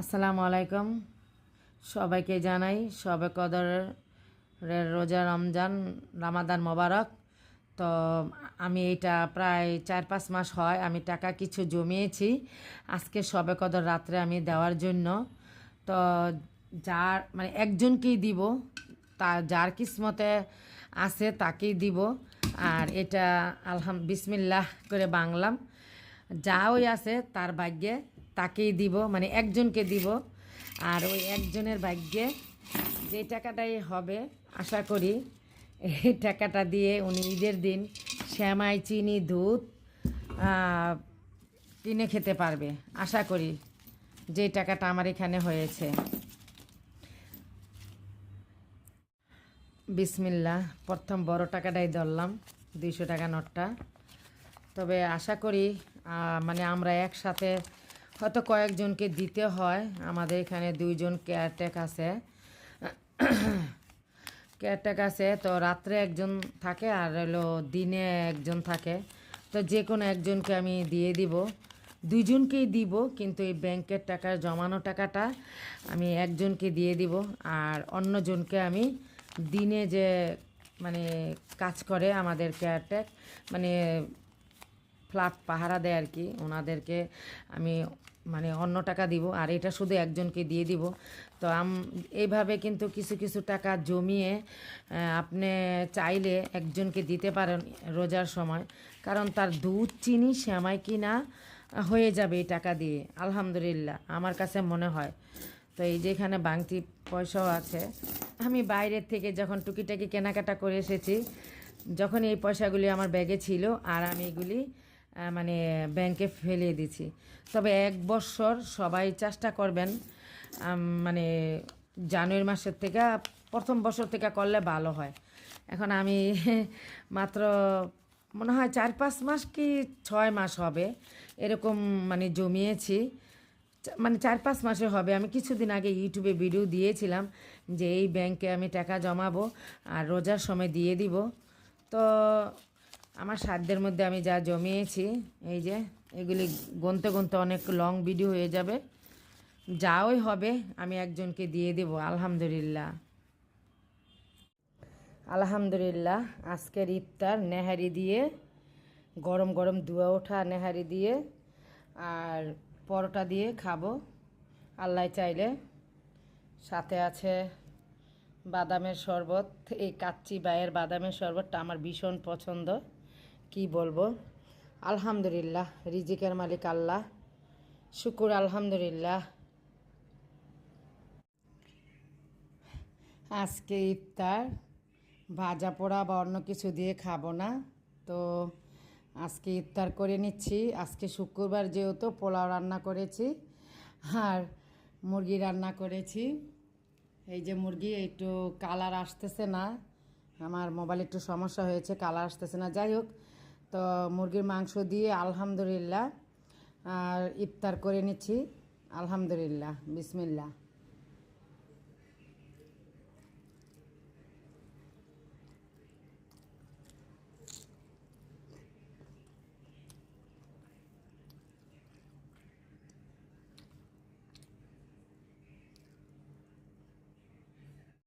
আসসালামু আলাইকুম। সবাইকে জানাই সবে কদরের রোজা রমজান, রামাদান মোবারক। তো আমি এটা প্রায় চার পাঁচ মাস হয় আমি টাকা কিছু জমিয়েছি। আজকে সবে কদর রাত্রে আমি দেওয়ার জন্য। তো যার মানে একজনকেই দিব, তা যার কিসমতে আছে তাকেই দিব। আর এটা আলহাম, বিসমিল্লাহ করে বাংলাম। যা ওই আছে তার ভাগ্যে তাকেই দিব মানে একজনকে দিব। আর ওই একজনের ভাগ্যে যে টাকাটাই হবে, আশা করি এই টাকাটা দিয়ে উনি ঈদের দিন শ্যামাই চিনি দুধ কিনে খেতে পারবে। আশা করি যে টাকাটা আমার এখানে হয়েছে। বিসমিল্লা প্রথম বড় টাকাটাই ধরলাম, দুইশো টাকা নোটটা। তবে আশা করি মানে আমরা একসাথে হয়তো কয়েকজনকে দিতে হয়। আমাদের এখানে দুইজন কেয়ারটেক আছে। কেয়ারটেক আছে, তো রাত্রে একজন থাকে আর হলো দিনে একজন থাকে। তো যে কোনো একজনকে আমি দিয়ে দিব। দুইজনকেই দিব, কিন্তু এই ব্যাংকের টাকা জমানো টাকাটা আমি একজনকে দিয়ে দিব। আর অন্যজনকে আমি দিনে যে মানে কাজ করে আমাদের কেয়ারটেক মানে ফ্ল্যাট পাহারা দেয় আর কি, ওনাদেরকে আমি মানে অন্য টাকা দিব, আর এটা শুধু একজনকে দিয়ে দিব। তো আম এইভাবে কিন্তু কিছু কিছু টাকা জমিয়ে আপনি চাইলে একজনকে দিতে পারেন রোজার সময়। কারণ তার দুধ, চিনি, শ্যামাই কিনা হয়ে যাবে এই টাকা দিয়ে, আলহামদুলিল্লাহ, আমার কাছে মনে হয়। তো এই যেখানে বাংতি পয়সাও আছে। আমি বাইরের থেকে যখন টুকিটাকি কেনাকাটা করে এসেছি, যখন এই পয়সাগুলি আমার ব্যাগে ছিল, আর আমি এগুলি মানে ব্যাংকে ফেলিয়ে দিছি তবে এক বছর সবাই চেষ্টা করবেন মানে জানুয়ারি মাসের থেকে প্রথম বছর থেকে করলে ভালো হয়। এখন আমি মাত্র মনে হয় চার পাঁচ মাস কি ছয় মাস হবে, এরকম মানে জমিয়েছি। মানে চার পাঁচ মাসে হবে। আমি কিছুদিন আগে ইউটিউবে ভিডিও দিয়েছিলাম যে এই ব্যাংকে আমি টাকা জমাবো আর রোজার সময় দিয়ে দিব। তো আমার সাধ্যের মধ্যে আমি যা জমিয়েছি, এই যে এগুলি গুনতে গুনতে অনেক লং ভিডিও হয়ে যাবে। যাওই হবে, আমি একজনকে দিয়ে দেব, আলহামদুলিল্লাহ। আলহামদুলিল্লাহ, আজকের ইফতার নেহারি দিয়ে, গরম গরম ধোয়া ওঠা নেহারি দিয়ে, আর পরোটা দিয়ে খাব। আল্লাহ চাইলে সাথে আছে বাদামের শরবত, এই কাচ্চি বায়ের বাদামের শরবতটা আমার ভীষণ পছন্দ। কি বলব? আলহামদুলিল্লাহ, রিজিকের মালিক আল্লাহ। শুকুর, আলহামদুলিল্লাহ। আজকে ইফতার, ভাজা পোড়া বা অন্য কিছু দিয়ে খাব না। তো আজকে ইফতার করে নিচ্ছি। আজকে শুক্রবার যেহেতু পোলাও রান্না করেছি, আর মুরগি রান্না করেছি। এই যে মুরগি, একটু কালার আসতেছে না। আমার মোবাইল একটু সমস্যা হয়েছে, কালার আসতেছে না। যাই হোক তো মুরগির মাংস দিয়ে আলহামদুলিল্লাহ আর ইফতার করে নিচ্ছি। আলহামদুলিল্লাহ বিসমিল্লাহ।